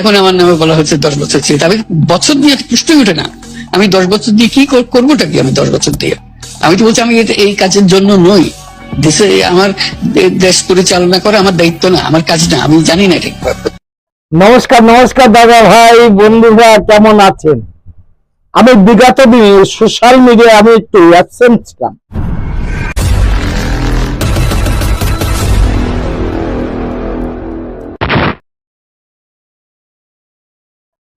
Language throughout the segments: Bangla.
এখন আমার নামে বলা হচ্ছে দশ বছর ছিল তবে বছর দিয়ে প্রশ্নই ওঠে না। আমি দশ বছর দিয়ে কি করবোটা কি আমি দশ বছর দিয়ে? আমি তো বলছি আমি এই কাজের জন্য নই। দেশে আমার দেশ পরিচালনা করা আমার দায়িত্ব না, আমার কাজ না, আমি জানি না ঠিক নমস্কার নমস্কার দাদা ভাই বন্ধুরা কেমন আছেন? আমি বিগত দিনে সোশ্যাল মিডিয়ায় আমি একটু অ্যাবসেন্ট ছিলাম।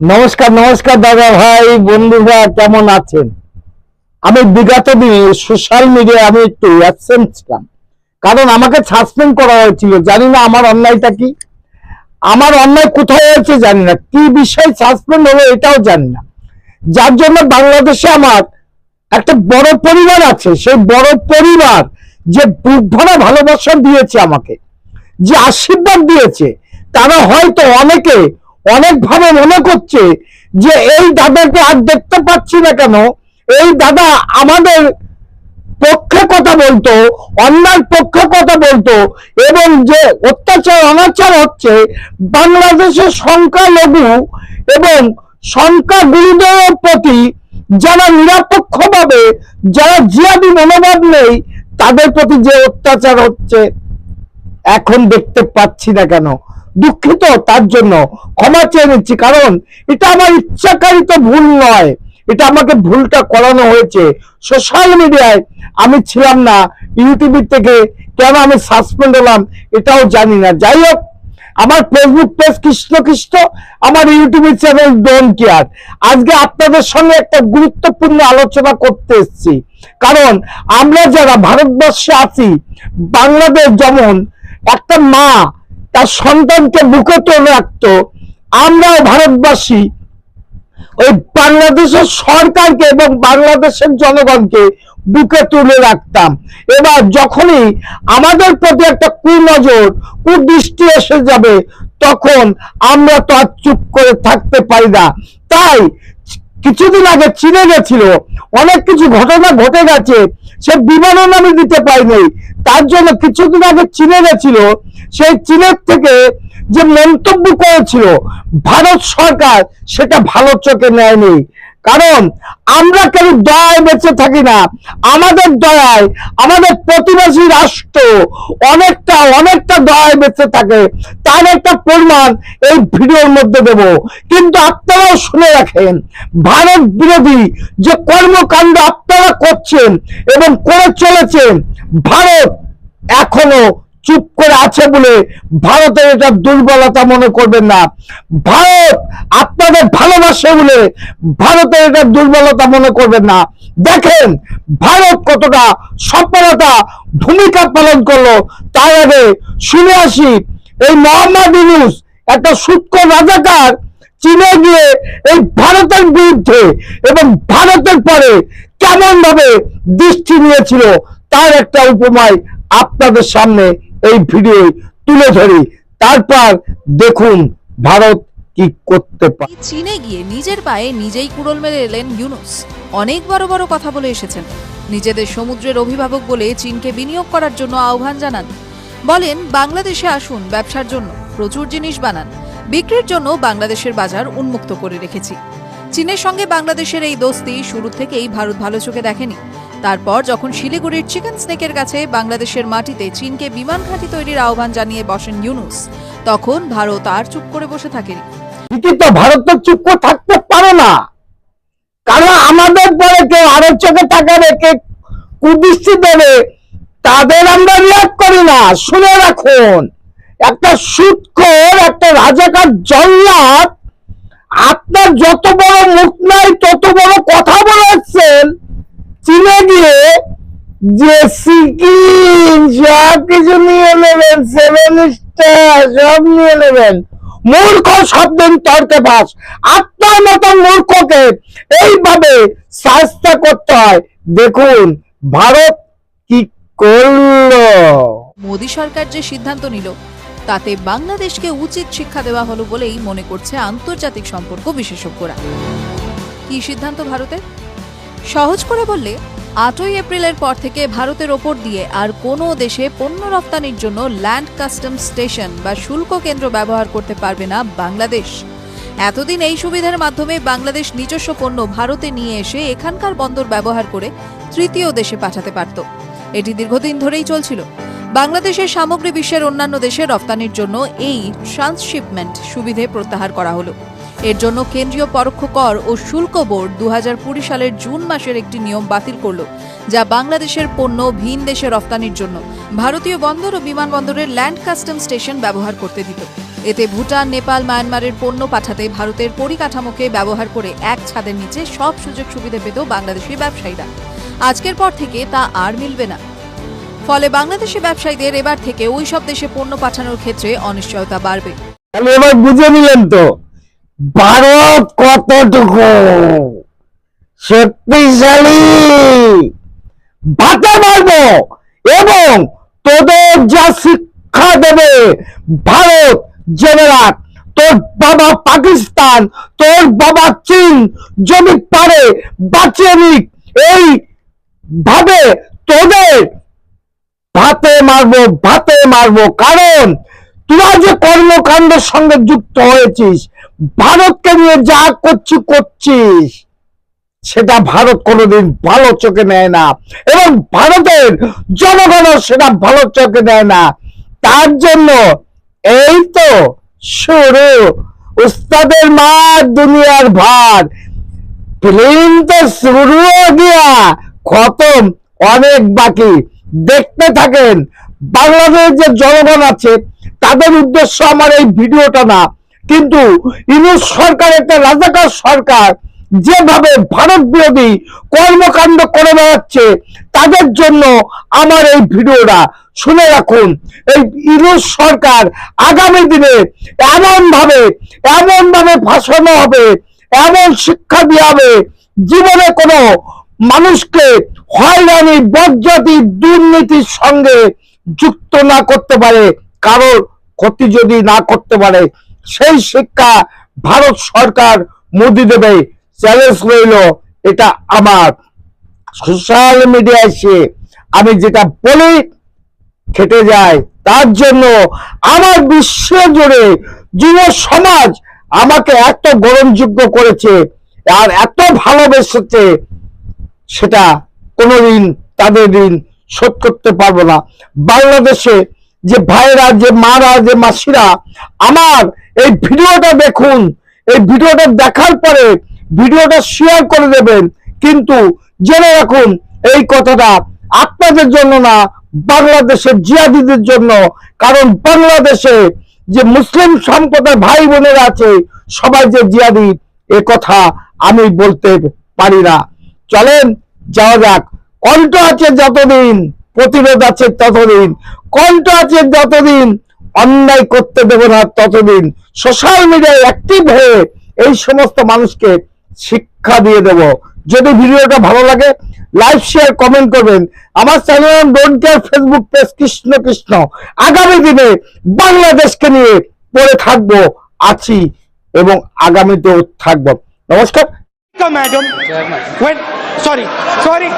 নমস্কার নমস্কার দাদা ভাই, বন্ধুরা, কেমন আছেন? আমি বিগত দিনে সোশ্যাল মিডিয়ায় আমি একটু অ্যাবসেন্ট ছিলাম। কারণ আমাকে সাসপেন্ড করা হয়েছিল। জানি না আমার অন্যায়টা কি। আমার অন্যায় কোথায় হয়েছে জানি না। কি বিষয় সাসপেন্ড হলো এটাও জানি না। যার জন্য বাংলাদেশে আমার একটা বড় পরিবার আছে। সেই বড় পরিবার যে বুক ভরা ভালোবাসা দিয়েছে আমাকে, যে আশীর্বাদ দিয়েছে, তারা হয়তো অনেকে অনেকভাবে মনে করছে যে এই দাদাকে আর দেখতে পাচ্ছি না কেন? এই দাদা আমাদের পক্ষে কথা বলতো অন্যায় পক্ষে কথা বলতো এবং যে অত্যাচার, অনাচার হচ্ছে বাংলাদেশের সংখ্যালঘু এবং সংখ্যা সংখ্যাগুরুদের প্রতি যারা নিরপেক্ষভাবে, যারা জিয়াদি মনোভাব নেই, তাদের প্রতি যে অত্যাচার হচ্ছে, এখন দেখতে পাচ্ছি না কেন? দুঃখিত তার জন্য। ক্ষমা চেয়ে নিচ্ছি, কারণ এটা আমার ইচ্ছাকারিত ভুল নয়। এটা আমাকে ভুলটা করানো হয়েছে। সোশ্যাল মিডিয়ায় আমি ছিলাম না ইউটিউব থেকে কেন আমি সাসপেন্ড হলাম এটাও জানি না। যাই হোক, আমার ফেসবুক পেজ কৃষ্ণ কৃষ্ণ, আমার ইউটিউব চ্যানেল ডোন কেয়ার আজকে আপনাদের সঙ্গে একটা গুরুত্বপূর্ণ আলোচনা করতে এসেছি। কারণ আমরা যারা ভারতবর্ষে আছি, বাংলাদেশ যেমন একটা মা তার সন্তানকে বুকে তুলে রাখতো। আমরাও ভারতবাসী। ওই বাংলাদেশের সরকারকে এবং বাংলাদেশের জনগণকে বুকে তুলে রাখতাম। এবার যখনই আমাদের প্রতি একটা কুনজর, কুদৃষ্টি এসে যাবে, তখন আমরা তো আর চুপ করে থাকতে পারি না। তাই কিছুদিন আগে চীনে গেছিল। অনেক কিছু ঘটনা ঘটে গেছে। সে বিবরণ আমি দিতে পারিনি। তার জন্য কিছুদিন আগে চীনে গেছিল সেই চীনের থেকে যে মন্তব্য করেছিল ভারত সরকার, সেটা ভালো চোখে নেয়নি। কারণ আমরা কেন দয়ায় বেঁচে থাকি না? আমাদের দয়ায়, আমাদের প্রতিবেশী রাষ্ট্র অনেকটা অনেকটা দয়ায় বেঁচে থাকে। তার একটা প্রমাণ এই ভিডিওর মধ্যে দেব। কিন্তু আপনারাও শুনে রাখেন, ভারত বিরোধী যে কর্মকাণ্ড আপনারা করছেন এবং করে চলেছেন, ভারত এখনও চুপ করে আছে বলে ভারতের এটা দুর্বলতা মনে করবেন না। ভারত আপনাদের ভালোবাসে বলে ভারতের এটা দুর্বলতা মনে করবেন না। দেখেন, ভারত কতটা সফলতা, ভূমিকা পালন করল। তার আগে শুনে আসি, এই মোহাম্মদ ইউনুস একটা সূক্ষ্ম রাজাকার চীনে গিয়ে এই ভারতের বিরুদ্ধে এবং ভারতের পরে কেমন ভাবে দৃষ্টি নিয়েছিল, তার একটা উপমায় আপনাদের সামনে এই ভিডিও তুলে ধরি। তারপর দেখুন ভারত কি করতে পারে চীনে গিয়ে নিজের পায়ে নিজেই কুড়োল মেরে এলেন ইউনুস। অনেক বড় বড় কথা বলে এসেছেন। নিজেদের সমুদ্রের অভিভাবক বলে চীনকে বিনিয়োগ করার জন্য আহ্বান জানান। বলেন, বাংলাদেশে আসুন ব্যবসার জন্য, প্রচুর জিনিস বানান, বিক্রির জন্য বাংলাদেশের বাজার উন্মুক্ত করে রেখেছি। চীনের সঙ্গে বাংলাদেশের এই দোস্তি শুরু থেকেই ভারত ভালো চোখে দেখেনি। তারপর যখন শিলিগুড়ির চিকেন স্নেকের কাছে বাংলাদেশের মাটিতে চীনকে বিমান ঘাঁটি তৈরির আহ্বান জানিয়ে বসেন ইউনুস, তখন ভারত আর চুপ করে বসে থাকেনি। ঠিকই তো ভারত তো চুপ করে থাকতে পারে না। কারণ আমাদের পরে কেউ আরও চোখে টাকা রেখে কুদৃষ্টি দেবে, তাদের আমরা রিয়াক্ট করি না। শুনে রাখুন, একটা সুৎখোর, একটা রাজাকার জল্লাদ, আপনার যত বড় মুখ নাই, তত বড় চীনে গিয়ে যে সিকিম সব কিছু নিয়ে নেবেন সেভেন স্টার সব নিয়ে নেবেন। মূর্খ শব্দের তর্কে বাস মতন মূর্খকে এইভাবে করতে হয়। দেখুন, ভারত কি করল? মোদী সরকার যে সিদ্ধান্ত নিল, তাতে বাংলাদেশকে উচিত শিক্ষা দেওয়া হলো বলেই মনে করছে আন্তর্জাতিক সম্পর্ক বিশেষজ্ঞরা। কি সিদ্ধান্ত ভারতের? সহজ করে বললে, আটই এপ্রিলের পর থেকে ভারতের ওপর দিয়ে আর কোনো দেশে পণ্য রপ্তানির জন্য ল্যান্ড কাস্টম স্টেশন বা শুল্ক কেন্দ্র ব্যবহার করতে পারবে না বাংলাদেশ। এতদিন এই সুবিধার মাধ্যমে বাংলাদেশ নিজস্ব পণ্য ভারতে নিয়ে এসে এখানকার বন্দর ব্যবহার করে তৃতীয় দেশে পাঠাতে পারত। এটি দীর্ঘদিন ধরেই চলছিল। বাংলাদেশের সামগ্রী বিশ্বের অন্যান্য দেশে রপ্তানির জন্য এই ট্রান্সশিপমেন্ট সুবিধে প্রত্যাহার করা হলো। এর জন্য কেন্দ্রীয় পরোক্ষ কর ও শুল্ক বোর্ড দু হাজার কুড়ি সালের জুন মাসের একটি নিয়ম বাতিল করল, যা বাংলাদেশের পণ্য ভিন দেশে রফতানির জন্য ভারতীয় বন্দর ও বিমানবন্দরের ল্যান্ড কাস্টম স্টেশন ব্যবহার করতে দিত। এতে ভুটান, নেপাল, মায়ানমারের পণ্য পাঠাতে ভারতের পরিকাঠামোকে ব্যবহার করে এক ছাদের নিচে সব সুযোগ সুবিধা পেত বাংলাদেশি ব্যবসায়ীরা। আজকের পর থেকে তা আর মিলবে না। ফলে বাংলাদেশি ব্যবসায়ীদের এবার থেকে ওই সব দেশে পণ্য পাঠানোর ক্ষেত্রে অনিশ্চয়তা বাড়বে। এবার বুঝে নিলেন তো। ভারত কতটুকু? শক্তিশালী। ভাতে মারবো এবং তোদের যা শিক্ষা দেবে, ভারত জেনে রাখ। তোর বাবা পাকিস্তান, তোর বাবা চীন, যদি পারে বাঁচিয়ে নিক। এই ভাবে তোদের ভাতে মারবো ভাতে মারবো। কারণ তোরা যে কর্মকাণ্ডের সঙ্গে যুক্ত হয়েছিস ভারতকে নিয়ে যা করছি, করছিস, সেটা ভারত কোনোদিন ভালো চোখে নেয় না। এবং ভারতের জনগণও সেটা ভালো চোখে নেয় না। তার জন্য এই তো শুরু। উস্তাদের মা, দুনিয়ার ভার। ফিল্ম তো শুরু গিয়া খতম, অনেক বাকি। দেখতে থাকেন বাংলাদেশ যে জনগণ আছে, তাদের উদ্দেশ্য আমার এই ভিডিওটা না। কিন্তু ইউনুস সরকার একটা রাজাকার সরকার, যেভাবে ভারত বিরোধী কর্মকাণ্ড করে বেড়াচ্ছে, তাদের জন্য আমার এই ভিডিওটা। শুনে রাখুন, এই ইউনুস সরকার আগামী দিনে এমন ভাবে এমন ভাবে ফাঁসানো হবে, এমন শিক্ষা দেওয়া হবে জীবনে কোনো মানুষকে হয়রানি, বজ্জাতি, দুর্নীতির সঙ্গে যুক্ত না করতে পারে, কারোর ক্ষতি যদি না করতে পারে সেই শিক্ষা ভারত সরকার মোদি দেবে। চ্যালেঞ্জ রইল, এটা আমার। সোশ্যাল মিডিয়ায় এসে আমি যেটা বলি, খেটে যায়। তার জন্য আমার বিশ্ব জুড়ে যুব সমাজ আমাকে এত গ্রহণযোগ্য করেছে আর এত ভালোবেসেছে, সেটা কোনোদিন তাদের ঋণ শোধ করতে পারব না। বাংলাদেশে যে ভাইরা, যে মারা, যে মাসিরা, আমার এই ভিডিওটা দেখুন। এই ভিডিওটা দেখার পরে ভিডিওটা শেয়ার করে দেবেন। কিন্তু জেনে রাখুন, এই কথাটা আপনাদের জন্য না, বাংলাদেশের জিয়াদিদের জন্য। কারণ বাংলাদেশে যে মুসলিম সম্প্রদায় ভাই বোনেরা আছে, সবাই যে জিয়াদি, এ কথা আমি বলতে পারি না। চলেন, যাওয়া যাক। কণ্ঠ আছে যতদিন প্রতিরোধ আছে ততদিন কণ্ঠ আছে যতদিন অন্যায় করতে দেব না ততদিন। সোশ্যাল মিডিয়ায় অ্যাক্টিভ হয়ে এই সমস্ত মানুষকে শিক্ষা দিয়ে দেব। যদি ভিডিওটা ভালো লাগে লাইক শেয়ার কমেন্ট করবেন। আমার channel don't care Facebook page Krishna Krishna. আগামী দিনে বাংলাদেশকে নিয়ে পড়ে থাকব আছি এবং আগামীতেও থাকব। নমস্কার. When, sorry, sorry.